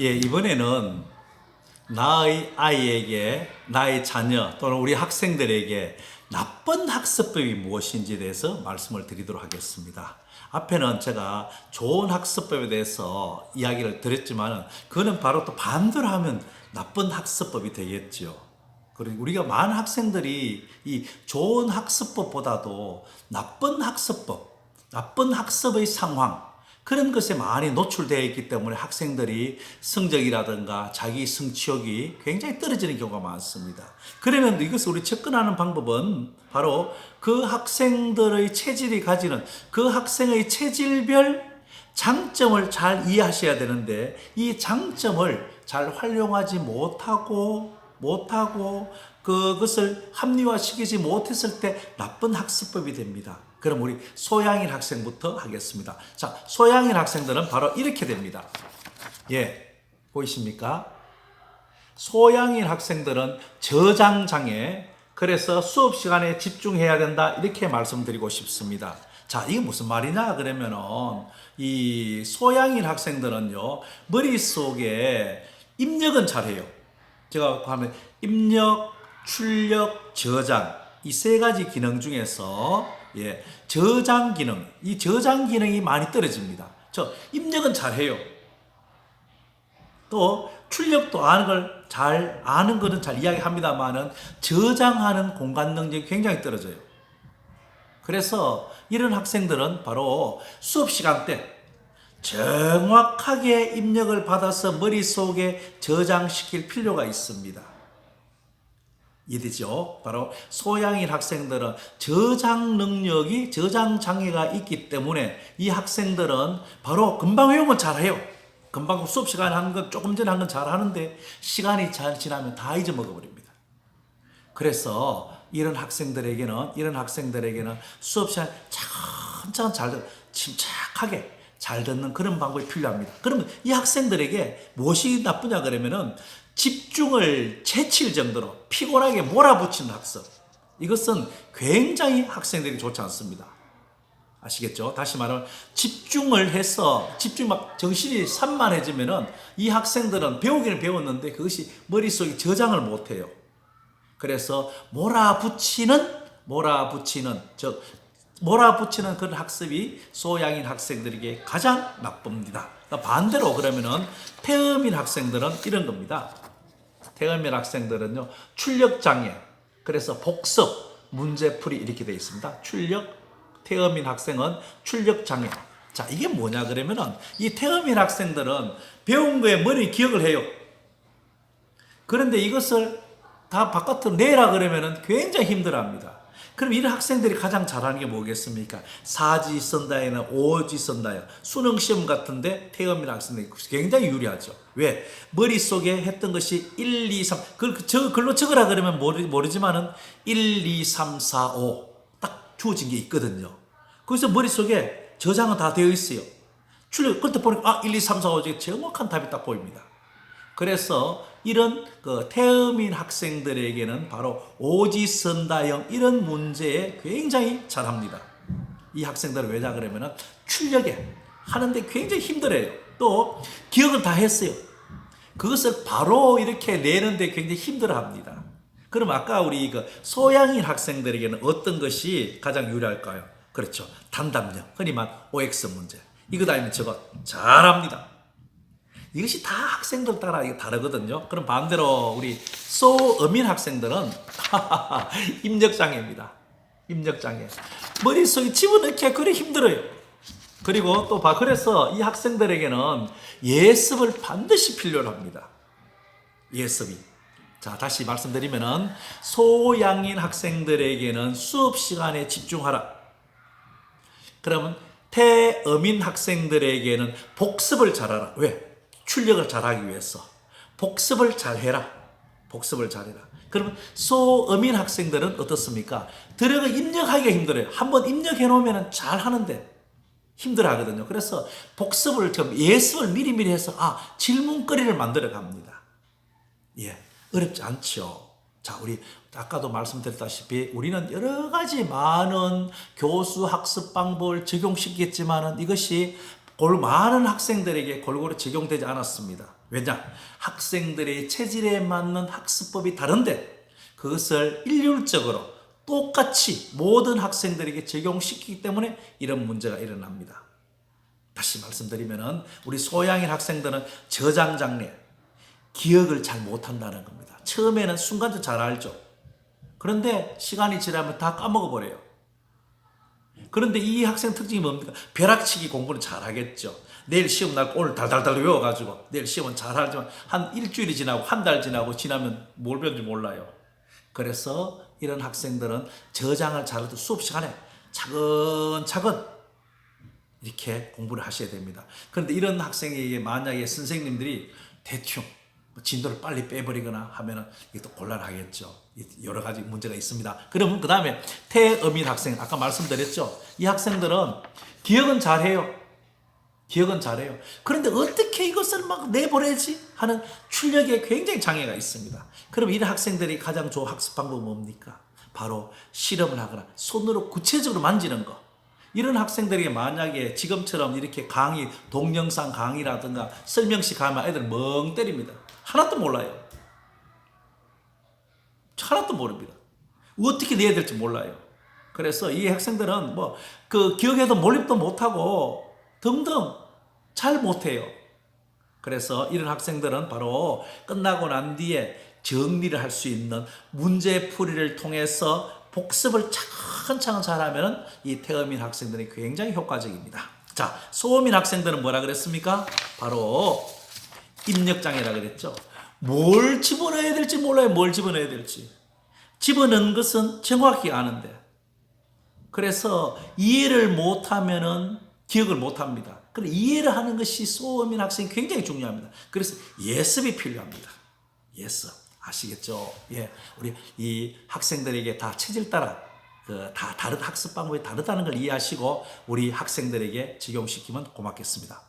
예, 이번에는 나의 아이에게, 나의 자녀 또는 우리 학생들에게 나쁜 학습법이 무엇인지에 대해서 말씀을 드리도록 하겠습니다. 앞에는 제가 좋은 학습법에 대해서 이야기를 드렸지만 그거는 바로 또 반대로 하면 나쁜 학습법이 되겠죠. 그리고 우리가 많은 학생들이 이 좋은 학습법보다도 나쁜 학습법, 나쁜 학습의 상황, 그런 것에 많이 노출되어 있기 때문에 학생들이 성적이라든가 자기 성취욕이 굉장히 떨어지는 경우가 많습니다. 그러면 이것을 우리 접근하는 방법은 바로 그 학생들의 체질이 가지는 그 학생의 체질별 장점을 잘 이해하셔야 되는데 이 장점을 잘 활용하지 못하고 못하고 그것을 합리화시키지 못했을 때 나쁜 학습법이 됩니다. 그럼 우리 소양인 학생부터 하겠습니다. 자, 소양인 학생들은 바로 이렇게 됩니다. 예, 보이십니까? 소양인 학생들은 저장장애, 그래서 수업 시간에 집중해야 된다, 이렇게 말씀드리고 싶습니다. 자, 이게 무슨 말이냐? 그러면은, 이 소양인 학생들은요, 머릿속에 입력은 잘해요. 제가 하면 입력, 출력, 저장, 이 세 가지 기능 중에서, 예, 저장 기능, 이 저장 기능이 많이 떨어집니다. 저 입력은 잘해요. 또 출력도 아는 걸 잘 아는 거는 잘 이야기합니다만은 저장하는 공간 능력이 굉장히 떨어져요. 그래서 이런 학생들은 바로 수업 시간 때 정확하게 입력을 받아서 머릿속에 저장시킬 필요가 있습니다. 이해되죠? 바로 소양인 학생들은 저장 능력이 저장 장애가 있기 때문에 이 학생들은 바로 금방 외우면 잘해요. 금방 수업 시간에 한건 조금 전에 한 건 잘하는데 시간이 잘 지나면 다 잊어먹어 버립니다. 그래서 이런 학생들에게는 이런 학생들에게는 수업 시간 천천히 잘 듣, 침착하게 잘 듣는 그런 방법이 필요합니다. 그러면 이 학생들에게 무엇이 나쁘냐 그러면은 집중을 제칠 정도로 피곤하게 몰아붙이는 학습. 이것은 굉장히 학생들이 좋지 않습니다. 아시겠죠? 다시 말하면 집중을 해서 집중 막 정신이 산만해지면은 이 학생들은 배우기는 배웠는데 그것이 머릿속에 저장을 못 해요. 그래서 몰아붙이는 몰아붙이는 즉 몰아붙이는 그런 학습이 소양인 학생들에게 가장 나쁩니다. 반대로 그러면은 태음인 학생들은 이런 겁니다. 태음인 학생들은요 출력 장애 그래서 복습 문제풀이 이렇게 되어 있습니다. 출력 태음인 학생은 출력 장애. 자 이게 뭐냐 그러면은 이 태음인 학생들은 배운 거에 머리 기억을 해요. 그런데 이것을 다 바깥으로 내라 그러면은 굉장히 힘들어 합니다. 그럼 이런 학생들이 가장 잘하는 게 뭐겠습니까? 사지 쓴다에는 오지 쓴다요. 수능 시험 같은데 태음인 학생들이 굉장히 유리하죠. 왜? 머릿속에 했던 것이 1, 2, 3. 그, 저, 글로 적으라 그러면 모르, 모르지만은 1, 2, 3, 4, 5. 딱 주어진 게 있거든요. 그래서 머릿속에 저장은 다 되어 있어요. 출력, 그때 보니까, 아, 1, 2, 3, 4, 5 중에 정확한 답이 딱 보입니다. 그래서 이런 그 태음인 학생들에게는 바로 오지선다형 이런 문제에 굉장히 잘합니다. 이 학생들은 왜냐 그러면은 출력에 하는데 굉장히 힘들어요. 또 기억을 다 했어요. 그것을 바로 이렇게 내는데 굉장히 힘들어합니다. 그럼 아까 우리 그 소양인 학생들에게는 어떤 것이 가장 유리할까요? 그렇죠. 단답력, 흔히 말 OX 문제. 이거 아니면 저거 잘합니다. 이것이 다 학생들 따라 다르거든요. 그럼 반대로 우리 소어민 학생들은 입력장애입니다. 입력장애. 머릿속에 집어넣기가 그리 힘들어요. 그리고 또 봐, 그래서 이 학생들에게는 예습을 반드시 필요로 합니다. 예습이. 자, 다시 말씀드리면은 소양인 학생들에게는 수업 시간에 집중하라. 그러면 태어민 학생들에게는 복습을 잘하라. 왜? 출력을 잘하기 위해서 복습을 잘해라. 복습을 잘해라. 그러면 소어민 학생들은 어떻습니까? 들어가 입력하기가 힘들어요. 한번 입력해 놓으면 잘 하는데 힘들어 하거든요. 그래서 복습을 좀 예습을 미리미리 해서 아, 질문거리를 만들어 갑니다. 예. 어렵지 않죠. 자, 우리 아까도 말씀드렸다시피 우리는 여러 가지 많은 교수 학습 방법을 적용시켰지만은 이것이 골 많은 학생들에게 골고루 적용되지 않았습니다. 왜냐? 학생들의 체질에 맞는 학습법이 다른데 그것을 일률적으로 똑같이 모든 학생들에게 적용시키기 때문에 이런 문제가 일어납니다. 다시 말씀드리면은 우리 소양인 학생들은 저장 장애, 기억을 잘 못한다는 겁니다. 처음에는 순간적으로 잘 알죠. 그런데 시간이 지나면 다 까먹어 버려요. 그런데 이 학생 특징이 뭡니까? 벼락치기 공부는 잘하겠죠. 내일 시험 날 오늘 달달달 외워가지고 내일 시험은 잘하지만 한 일주일이 지나고 한 달 지나고 지나면 뭘 배운지 몰라요. 그래서 이런 학생들은 저장을 잘해도 수업 시간에 차근차근 이렇게 공부를 하셔야 됩니다. 그런데 이런 학생에게 만약에 선생님들이 대충 뭐 진도를 빨리 빼버리거나 하면은 또 곤란하겠죠. 여러 가지 문제가 있습니다. 그러면 그 다음에 태음인 학생, 아까 말씀드렸죠. 이 학생들은 기억은 잘해요. 기억은 잘해요. 그런데 어떻게 이것을 막 내보내지? 하는 출력에 굉장히 장애가 있습니다. 그럼 이런 학생들이 가장 좋은 학습 방법은 뭡니까? 바로 실험을 하거나 손으로 구체적으로 만지는 거. 이런 학생들에게 만약에 지금처럼 이렇게 강의, 동영상 강의라든가 설명식 하면 애들 멍 때립니다. 하나도 몰라요. 하나도 모릅니다. 어떻게 내야 될지 몰라요. 그래서 이 학생들은 뭐 그 기억에도 몰입도 못하고 등등 잘 못해요. 그래서 이런 학생들은 바로 끝나고 난 뒤에 정리를 할 수 있는 문제풀이를 통해서 복습을 차근차근 잘하면 이 태음인 학생들이 굉장히 효과적입니다. 자, 소음인 학생들은 뭐라 그랬습니까? 바로 입력장애라 그랬죠. 뭘 집어넣어야 될지 몰라요. 뭘 집어넣어야 될지. 집어넣은 것은 정확히 아는데. 그래서 이해를 못하면은 기억을 못합니다. 그래 이해를 하는 것이 소음인 학생이 굉장히 중요합니다. 그래서 예습이 필요합니다. 예습 아시겠죠? 예, 우리 이 학생들에게 다 체질 따라 그 다 다른 학습 방법이 다르다는 걸 이해하시고 우리 학생들에게 적용시키면 고맙겠습니다.